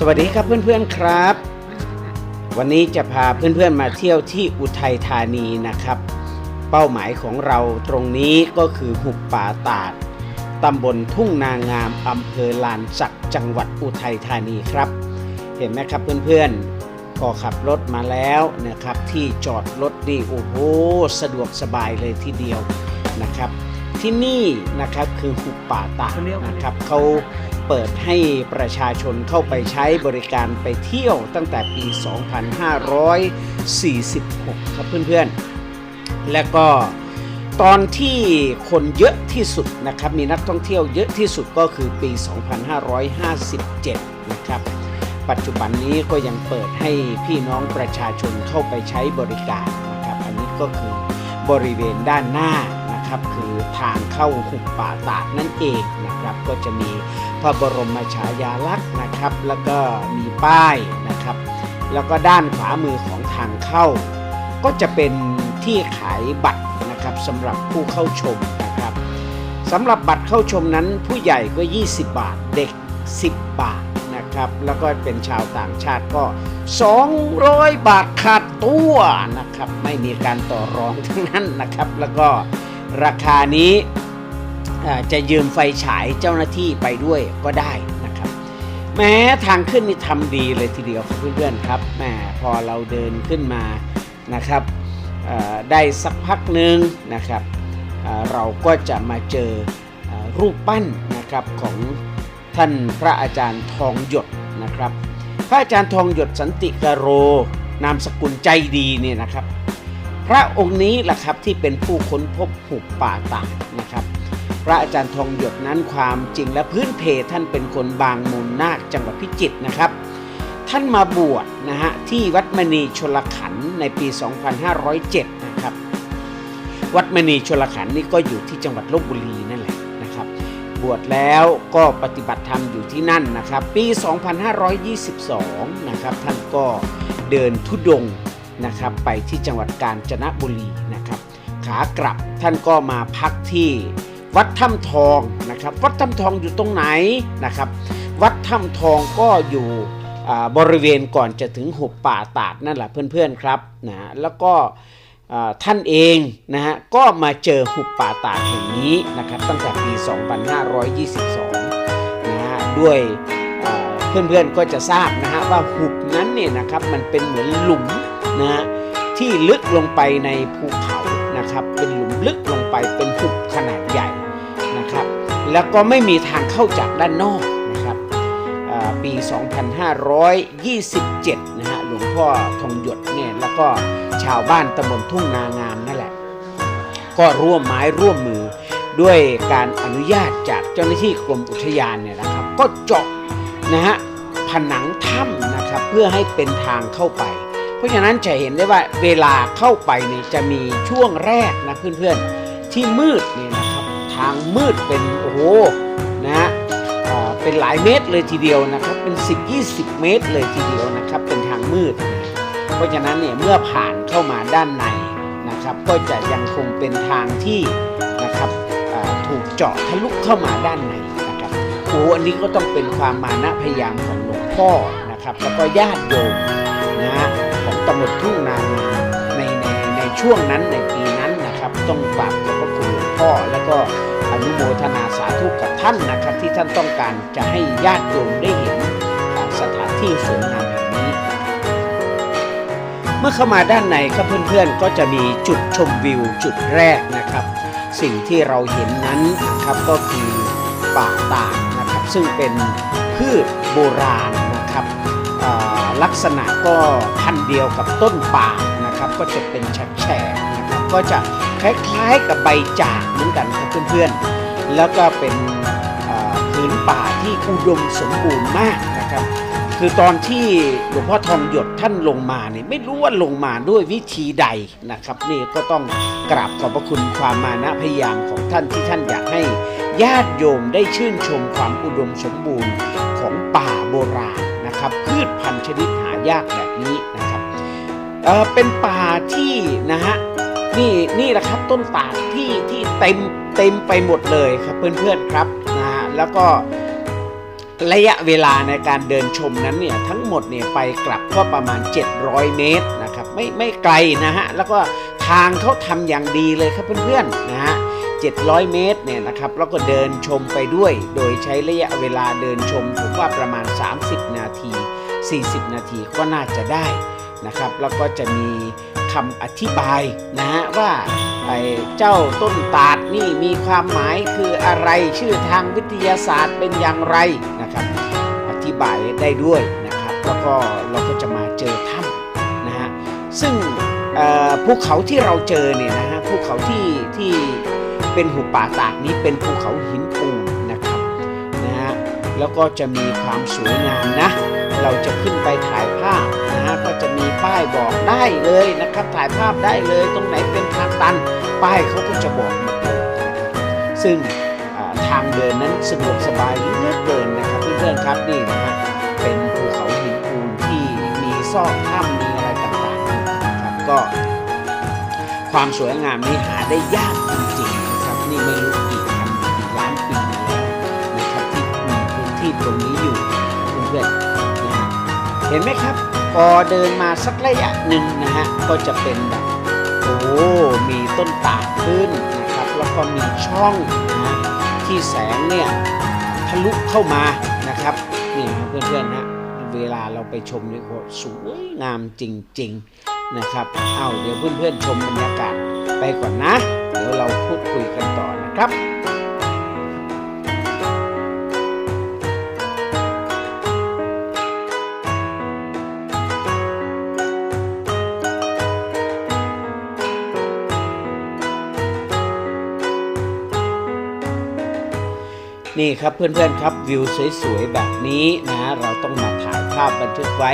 สวัสดีครับเพื่อนๆครับ วันนี้จะพาเพื่อนๆมาเที่ยวที่อุทัยธานีนะครับ เป้าหมายของเราตรงนี้ก็คือหุบป่าตาดตำบลทุ่งนางามอำเภอลานสักจังหวัดอุทัยธานีครับ เห็นไหมครับเพื่อนๆก็ขับรถมาแล้วนะครับ ที่จอดรถนี่โอ้โหสะดวกสบายเลยทีเดียวนะครับ ที่นี่นะครับคือหุบป่าตาดนะครับเขา เปิดให้ประชาชนเข้าไปใช้บริการไปเที่ยวตั้งแต่ปี 2546 ครับเพื่อนๆ และก็ตอนที่คนเยอะที่สุดนะครับ มีนักท่องเที่ยวเยอะที่สุดก็คือปี 2557 นะครับ ปัจจุบันนี้ก็ยังเปิดให้พี่น้องประชาชนเข้าไปใช้บริการนะครับ อันนี้ก็คือบริเวณด้านหน้านะครับ คือทางเข้าหุบป่าตาดนั่นเองนะครับ ก็จะมี พระบรมฉายาลักษณ์นะครับ แล้วก็มีป้ายนะครับ แล้วก็ด้านขวามือของทางเข้า ก็จะเป็นที่ขายบัตรนะครับสำหรับผู้เข้าชมนะครับสำหรับบัตรเข้าชมนั้นผู้ใหญ่ก็ 20 บาทเด็ก 10 บาทนะครับแล้วก็เป็นชาวต่างชาติก็ 200 บาทขาดตัวนะครับ ไม่มีการต่อรองทั้งนั้นนะครับ แล้วก็ราคานี้ จะยืมไฟฉายเจ้าหน้าที่ไปด้วยก็ได้นะครับ แม้ทางขึ้นนี่ทำดีเลยทีเดียวครับเพื่อนๆครับแหมพอเราเดินขึ้นมานะครับได้สักพักหนึ่งนะครับเราก็จะมาเจอเอ่อรูปปั้นนะครับของท่านพระอาจารย์ทองหยดนะครับ พระอาจารย์ทองหยดสันติกโร นามสกุลใจดีเนี่ยนะครับ พระองค์นี้แหละครับที่เป็นผู้ค้นพบหุบป่าตาดนะครับ พระอาจารย์ทองหยดนั้นความจริงและพื้นเพท่านเป็นคนบางมูลนาคจังหวัดพิจิตรนะครับ ท่านมาบวชนะฮะที่วัดมณีชลขันในปี 2507 นะครับ วัดมณีชลขันนี่ก็อยู่ที่จังหวัดลบบุรีนั่นแหละนะครับ บวชแล้วก็ปฏิบัติธรรมอยู่ที่นั่นนะครับ ปี 2522 นะครับ ท่านก็เดินทุดงนะครับไปที่จังหวัดกาญจนบุรีนะครับ ขากลับท่านก็มาพักที่ วัดถ้ำทองนะครับ วัดถ้ำทองอยู่ตรงไหนนะครับ วัดถ้ำทองก็อยู่บริเวณก่อนจะถึงหุบป่าตาดนั่นแหละเพื่อนๆครับนะแล้วก็ท่านเองนะฮะก็มาเจอหุบป่าตาดแห่งนี้นะครับตั้งแต่ปี 2522นะฮะด้วยเพื่อนๆก็จะทราบนะฮะว่าหุบนั้นเนี่ยนะครับมันเป็นเหมือนหลุมนะฮะที่ลึกลงไปในภูเขานะครับเป็นหลุมลึกลงไปเป็นหุบขนาดใหญ่ แล้วก็ไม่มีทางเข้าจากด้านนอกนะครับอ่าปี 2527 นะฮะหลวงพ่อทองหยดเนี่ยแล้วก็ชาวบ้านตำบลทุ่งนางามนั่นแหละ ก็ร่วมไม้ร่วมมือด้วยการอนุญาตจากเจ้าหน้าที่กรมอุทยานเนี่ยนะครับ ก็เจาะนะฮะผนังถ้ำนะครับเพื่อให้เป็นทางเข้าไป เพราะฉะนั้นจะเห็นได้ว่าเวลาเข้าไปเนี่ยจะมีช่วงแรกนะเพื่อนๆที่มืดเนี่ยนะ ทางมืดเป็นโอ้โหนะฮะเป็นหลายเมตรเลยทีเดียวนะครับ เป็น 10-20 เมตรเลยทีเดียวนะครับ เป็นทางมืด เพราะฉะนั้นเนี่ยเมื่อผ่านเข้ามาด้านในนะครับ ก็จะยังคงเป็นทางที่นะครับถูกเจาะทะลุเข้ามาด้านในนะครับโอ้อันนี้ก็ต้องเป็นความมานะพยายามของหลวงพ่อนะครับ แล้วก็ญาติโยมนะฮะของตำรวจทุ่งนางามในในในช่วงนั้นในปีนั้นนะครับ ต้องกราบขอบพระคุณ พ่อแล้วก็อนุโมทนาสาธุกับท่านนะครับ ที่ท่านต้องการจะให้ญาติโยมได้เห็นอ่าสถานที่สวยงามแห่งนี้ เมื่อเข้ามาด้านในครับเพื่อนๆ ก็จะมีจุดชมวิวจุดแรกนะครับ สิ่งที่เราเห็นนั้นนะครับก็คือป่าตาดนะครับ ซึ่งเป็นพืชโบราณนะครับลักษณะก็พันเดียวกับต้นป่านะครับ ก็จะเป็นแฉกนะครับก็จะ คล้ายๆกับใบจากเหมือนกันครับเพื่อนๆ แล้วก็เป็นพื้นป่าที่อุดมสมบูรณ์มากนะครับ คือตอนที่หลวงพ่อทองหยดท่านลงมาเนี่ยไม่รู้ว่าลงมาด้วยวิธีใดนะครับนี่ก็ต้องกราบขอบพระคุณความมานะพยายามของท่านที่ท่านอยากให้ญาติโยมได้ชื่นชมความอุดมสมบูรณ์ของป่าโบราณนะครับพืชพันธุ์ชนิดหายากแบบนี้นะครับเเป็นป่าที่นะฮะ นี่นี่แหละครับต้นตาลที่ที่เต็มเต็มไปหมดเลยครับเพื่อนๆครับนะฮะแล้วก็ระยะเวลาในการเดินชมนั้นเนี่ยทั้งหมดเนี่ยไปกลับก็ประมาณ 700 เมตรนะครับไม่ไม่ไกลนะฮะแล้วก็ทางเขาทำอย่างดีเลยครับเพื่อนๆนะฮะ700 เมตรเนี่ยนะครับแล้วก็เดินชมไปด้วย โดยใช้ระยะเวลาเดินชมผมว่าประมาณ 30 นาที 40 นาทีก็น่าจะได้นะครับแล้วก็จะมี คำอธิบายนะฮะว่าไอ้เจ้าต้นตาดนี่มีความหมายคืออะไรชื่อทางวิทยาศาสตร์เป็นอย่างไรนะครับ อธิบายได้ด้วยนะครับ แล้วก็เราก็จะมาเจอถ้ำนะฮะซึ่งภูเขาที่เราเจอเนี่ยนะฮะภูเขาที่ที่เป็นหุบป่าตาดนี้เป็นภูเขาหินปูนนะครับนะฮะแล้วก็จะมีความสวยงามนะ เราจะขึ้นไปถ่ายภาพ ป้ายบอกได้เลยนะครับ ถ่ายภาพได้เลยตรงไหนเป็นทางตัน ป้ายเขาก็จะบอกมดเลยนะครับซึ่งทางเดินนั้นสะดวกสบายเหลือเกินนะครับเพื่อนๆครับนี่นะฮะเป็นภูเขาหินปูนที่มีซอกถ้ำมีอะไรต่างๆนะครับก็ความสวยงามนี้หาได้ยากจริงๆนะครับนี่ไม่รู้กี่พันกี่ล้านปีมาแล้วนะครับที่มีพื้นที่ตรงนี้อยู่เพื่อนๆ เห็นไหมครับพอเดินมาสักระยะหนึ่งนะฮะก็จะเป็นแบบโอ้มีต้นตาลขึ้นนะครับแล้วก็มีช่องนะที่แสงเนี่ยทะลุเข้ามานะครับนี่นะเพื่อนๆนะเวลาเราไปชมนี่ก็สวยงามจริงๆนะครับเอาเดี๋ยวเพื่อนๆชมบรรยากาศไปก่อนนะเดี๋ยวเราพูดคุยกันต่อนะครับ นี่ครับเพื่อนๆครับวิวสวยๆแบบนี้นะเราต้องมาถ่ายภาพบันทึกไว้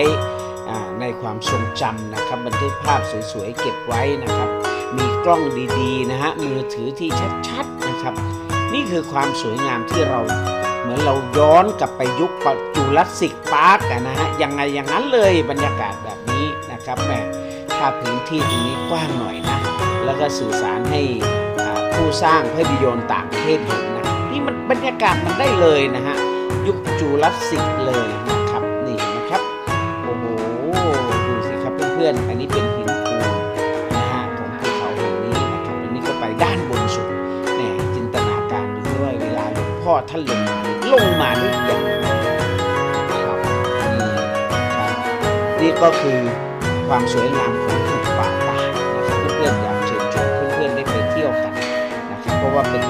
ในความทรงจำนะครับ บันทึกภาพสวยๆเก็บไว้นะครับ มีกล้องดีๆนะฮะมือถือที่ชัดๆนะครับ นี่คือความสวยงามที่เราเหมือนเราย้อนกลับไปยุคปัจจุรัสสิกพาร์กนะฮะยังไงอย่างนั้นเลยบรรยากาศแบบนี้นะครับแหมถ้าพื้นที่ตรงนี้กว้างหน่อยนะ แล้วก็สื่อสารให้ผู้สร้างภาพยนตร์ต่างประเทศเห็น บรรยากาศมันได้เลยนะฮะยุคจูรัสสิกเลยนะครับนี่นะครับโอ้โหดูสิครับเพื่อนๆอันนี้เป็นหินปูนนะฮะของภูเขาแห่งนี้นะครับอันนี้ก็ไปด้านบนสุดแหมจินตนาการดูด้วยเวลาหลวงพ่อท่านลงมาลงมาด้วยอย่างนี่ครับนี่ก็คือความสวยงามของภูป่าตานะครับเพื่อนๆอยากเชิญชวนเพื่อนๆได้ไปเที่ยวกันนะครับเพราะว่าเป็น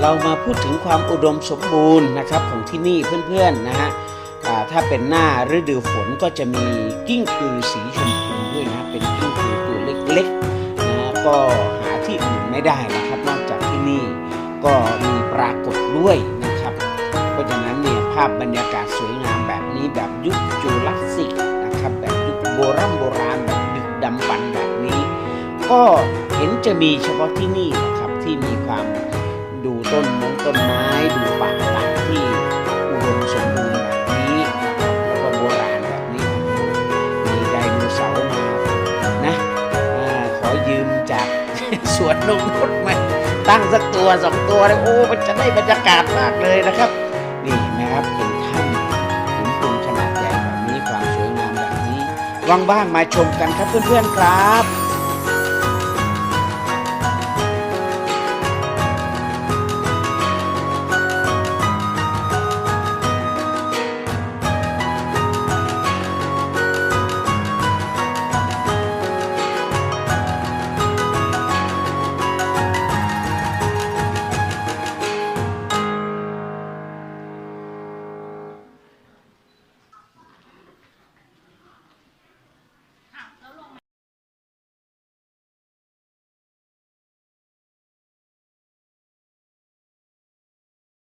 เรามาพูดถึงความอุดมสมบูรณ์นะครับของที่นี่เพื่อนๆนะฮะถ้าเป็นหน้าฤดูฝนก็จะมีกิ้งกือสีชมพูด้วยนะเป็นกิ้งกือตัวเล็กๆนะฮะก็หาที่อื่นไม่ได้นะครับนอกจากที่นี่ก็มีปรากฏด้วยนะครับ เพราะฉะนั้นเนี่ยภาพบรรยากาศสวยงามแบบนี้แบบยุคจูราสสิกนะครับแบบยุคโบราณโบราณแบบดึกดำบรรพ์แบบนี้ ก็เห็นจะมีเฉพาะที่นี่นะครับที่มีความ ดูต้นมงต้นไม้ดูป่าต่างที่อุดมสมบูรณ์แบบนี้นะครับแล้วก็โบราณแบบนี้ มีไดโนเสาร์มานะอาขอยืมจากสวนนงนุษมาตั้งสักตัวสองตัวเลยโอ้มันจะได้บรรยากาศมากเลยนะครับ นี่นไหมครับเป็นถ้ำหินปูนขนาดใหญ่แบบนี้ความสวยงามแบบนี้ว่างๆมาชมกันครับเพื่อนๆครับ